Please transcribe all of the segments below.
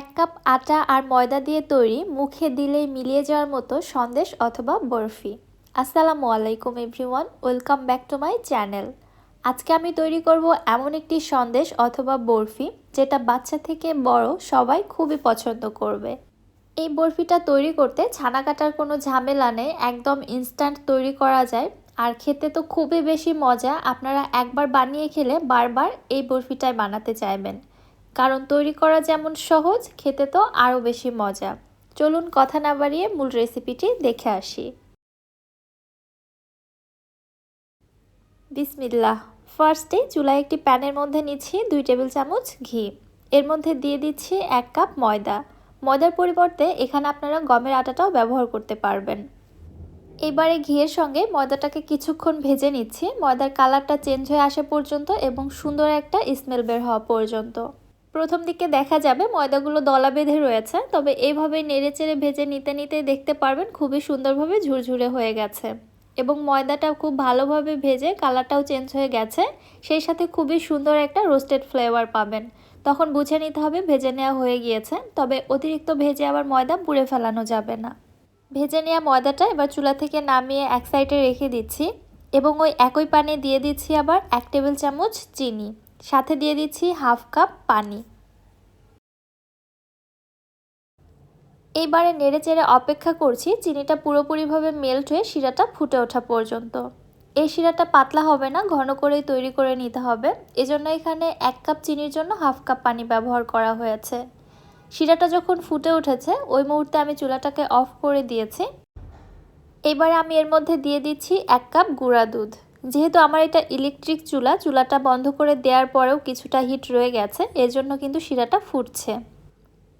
এক কাপ আটা আর ময়দা দিয়ে তৈরি, মুখে দিলেই মিলিয়ে যাওয়ার মতো সন্দেশ অথবা বরফি। আসসালামু আলাইকুম everyone, welcome back to my channel. আজকে আমি তৈরি করব এমন একটি সন্দেশ অথবা বরফি, যেটা বাচ্চা থেকে বড় সবাই খুবই পছন্দ করবে। এই বরফিটা তৈরি করতে ছানা কাটার কোনো ঝামেলা নেই, একদম ইনস্ট্যান্ট তৈরি করা যায়। আর খেতে তো খুবই বেশি মজা, আপনারা একবার বানিয়ে খেলে বারবার এই বরফিটাই বানাতে চাইবেন। কারণ তৈরি করা যেমন সহজ, খেতে তো আরও বেশি মজা। চলুন কথা না বাড়িয়ে মূল রেসিপিটি দেখে আসি। বিসমিল্লাহ। ফার্স্টে চুলায় একটি প্যানের মধ্যে নিচ্ছি দুই টেবিল চামচ ঘি। এর মধ্যে দিয়ে দিচ্ছি এক কাপ ময়দা। ময়দার পরিবর্তে এখানে আপনারা গমের আটাটাও ব্যবহার করতে পারবেন। এবারে ঘিয়ের সঙ্গে ময়দাটাকে কিছুক্ষণ ভেজে নিচ্ছি। ময়দার কালারটা চেঞ্জ হয়ে আসা পর্যন্ত এবং সুন্দর একটা স্মেল বের হওয়া পর্যন্ত। প্রথম দিকে দেখা যাবে ময়দাগুলো দলা বেঁধে রয়েছে, তবে এইভাবে নেড়ে চেড়ে ভেজে নিতে নিতে দেখতে পারবেন খুবই সুন্দরভাবে ঝুরঝুরে হয়ে গেছে। এবং ময়দাটা খুব ভালোভাবে ভেজে কালারটাও চেঞ্জ হয়ে গেছে, সেই সাথে খুবই সুন্দর একটা রোস্টেড ফ্লেভার পাবেন। তখন বুঝে নিতে হবে ভেজে নেওয়া হয়ে গিয়েছে, তবে অতিরিক্ত ভেজে আবার ময়দা পুড়ে ফেলানো যাবে না। ভেজে নেওয়া ময়দাটা এবার চুলা থেকে নামিয়ে এক সাইডে রেখে দিচ্ছি, এবং ওই একই পানি দিয়ে দিচ্ছি আবার এক টেবিল চামচ চিনি। সাথে দিয়ে দিচ্ছি হাফ কাপ পানি। এইবারে নেড়ে চেড়ে অপেক্ষা করছি, চিনিটা পুরোপুরিভাবে মেল্ট হয়ে শিরাটা ফুটে ওঠা পর্যন্ত। এই শিরাটা পাতলা হবে না, ঘন করেই তৈরি করে নিতে হবে। এজন্য এখানে এক কাপ চিনির জন্য হাফ কাপ পানি ব্যবহার করা হয়েছে। শিরাটা যখন ফুটে উঠেছে, ওই মুহূর্তে আমি চুলাটাকে অফ করে দিয়েছি। এবারে আমি এর মধ্যে দিয়ে দিচ্ছি এক কাপ গুঁড়া দুধ। যেহেতু আমার এটা ইলেকট্রিক চুলা, চুলাটা বন্ধ করে দেওয়ার পরেও কিছুটা হিট রয়ে গেছে এর জন্য কিন্তু শিরাটা ফুটছে।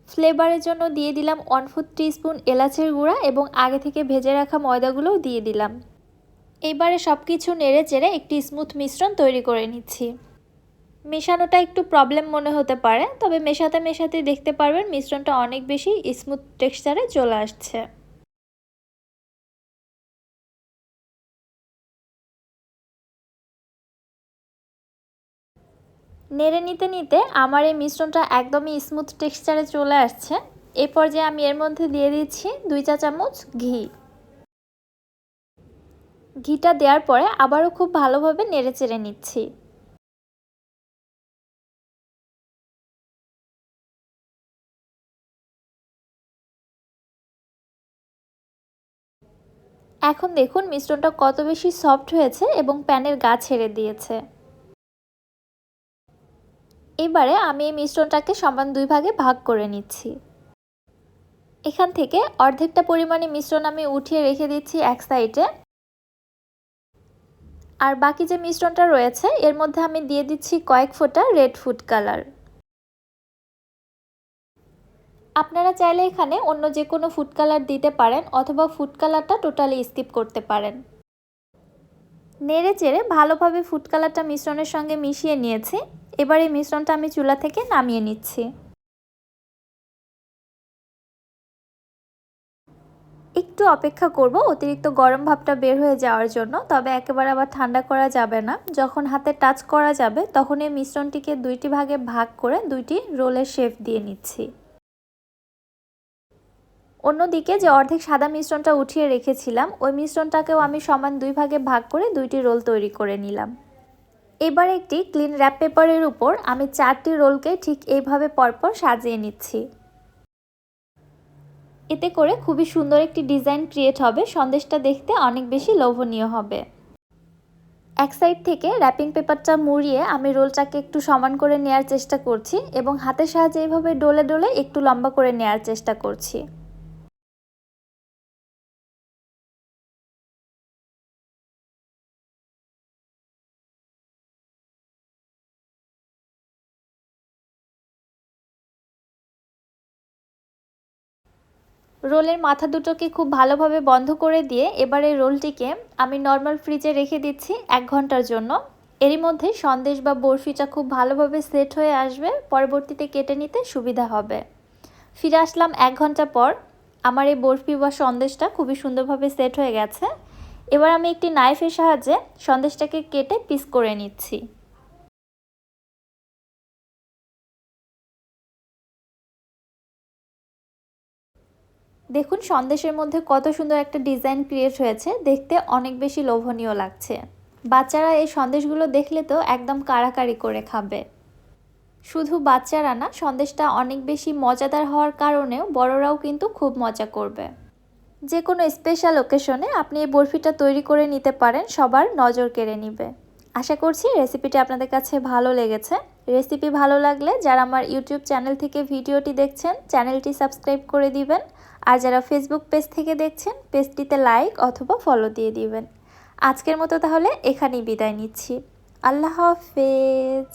ফ্লেভারের জন্য দিয়ে দিলাম ওয়ান ফুট স্পুন এলাচের গুঁড়া এবং আগে থেকে ভেজে রাখা ময়দাগুলোও দিয়ে দিলাম। এবারে সব কিছু নেড়ে চেড়ে একটি স্মুথ মিশ্রণ তৈরি করে নিচ্ছি। মেশানোটা একটু প্রবলেম মনে হতে পারে, তবে মেশাতে মেশাতে দেখতে পারবেন মিশ্রণটা অনেক বেশি স্মুথ টেক্সচারে চলে আসছে। নেড়ে নিতে নিতে আমার এই মিশ্রণটা একদমই স্মুথ টেক্সচারে চলে আসছে। এই পর্যায়ে আমি এর মধ্যে দিয়ে দিচ্ছি দুই চা চামচ ঘি। ঘিটা দেওয়ার পরে আবারও খুব ভালোভাবে নেড়ে চেড়ে নিচ্ছি। এখন দেখুন মিশ্রণটা কত বেশি সফট হয়েছে এবং প্যানের গা ছেড়ে দিয়েছে। এবারে আমি এই মিশ্রণটাকে সমান দুই ভাগে ভাগ করে নিচ্ছি। এখান থেকে অর্ধেকটা পরিমাণে মিশ্রণ আমি উঠিয়ে রেখে দিচ্ছি এক সাইডে। আর বাকি যে মিশ্রণটা রয়েছে, এর মধ্যে আমি দিয়ে দিচ্ছি কয়েক ফোঁটা রেড ফুড কালার। আপনারা চাইলে এখানে অন্য যে কোনো ফুড কালার দিতে পারেন অথবা ফুড কালারটা টোটালি স্কিপ করতে পারেন। নেড়ে চেড়ে ভালোভাবে ফুড কালারটা মিশ্রণের সঙ্গে মিশিয়ে নিয়েছি। এবার এই মিশ্রণটা আমি চুলা থেকে নামিয়ে নিচ্ছি। একটু অপেক্ষা করব, অতিরিক্ত গরম ভাবটা বের হয়ে যাওয়ার জন্য, তবে একেবারে আবার ঠান্ডা করা যাবে না। যখন হাতে টাচ করা যাবে, তখন এই মিশ্রণটিকে দুইটি ভাগে ভাগ করে দুইটি রোলের শেপ দিয়ে নিচ্ছি। অন্যদিকে যে অর্ধেক সাদা মিশ্রণটা উঠিয়ে রেখেছিলাম, ওই মিশ্রণটাকেও আমি সমান দুই ভাগে ভাগ করে দুইটি রোল তৈরি করে নিলাম। এবার একটি ক্লিন র্যাপ পেপারের উপর আমি চারটি রোলকে ঠিক এইভাবে পরপর সাজিয়ে নিচ্ছি। এতে করে খুবই সুন্দর একটি ডিজাইন ক্রিয়েট হবে, সন্দেশটা দেখতে অনেক বেশি লোভনীয় হবে। এক সাইড থেকে র্যাপিং পেপারটা মুড়িয়ে আমি রোলটাকে একটু সমান করে নেওয়ার চেষ্টা করছি এবং হাতের সাহায্যে এইভাবে ডলে ডলে একটু লম্বা করে নেওয়ার চেষ্টা করছি। রোলের মাথা দুটোকে খুব ভালোভাবে বন্ধ করে দিয়ে এবার রোলটিকে আমি নর্মাল ফ্রিজে রেখে দিচ্ছি এক ঘণ্টার জন্য। এরই মধ্যে সন্দেশ বা বরফিটা খুব ভালোভাবে সেট হয়ে আসবে, পরবর্তীতে কেটে নিতে সুবিধা হবে। ফিরে আসলাম এক ঘণ্টা পর, আমার এই বরফি বা সন্দেশটা খুবই সুন্দরভাবে সেট হয়ে গেছে। এবার আমি একটি নাইফের সাহায্যে সন্দেশটাকে কেটে পিস করে নিচ্ছি। দেখুন, সন্দেশের মধ্যে কত সুন্দর একটা ডিজাইন ক্রিয়েট হয়েছে। দেখতে অনেক বেশি লোভনীয় লাগছে। বাচ্চারা এই সন্দেশগুলো দেখলে তো একদম কাড়াকাড়ি করে খাবে। শুধু বাচ্চারা না, সন্দেশটা অনেক বেশি মজাদার হওয়ার কারণেও বড়রাও কিন্তু খুব মজা করবে। যে কোনো স্পেশাল ওকেশনে আপনি এই বরফিটা তৈরি করে নিতে পারেন, সবার নজর কেড়ে নিবে। আশা করছি রেসিপিটি আপনাদের কাছে ভালো লেগেছে। রেসিপি ভালো লাগলে যারা আমার ইউটিউব চ্যানেল থেকে ভিডিওটি দেখছেন, চ্যানেলটি সাবস্ক্রাইব করে দিবেন। আর যারা ফেসবুক পেজ থেকে দেখছেন, পেজটিতে লাইক অথবা ফলো দিয়ে দিবেন। আজকের মতো তাহলে এখানেই বিদায় নিচ্ছি। আল্লাহ হাফেজ।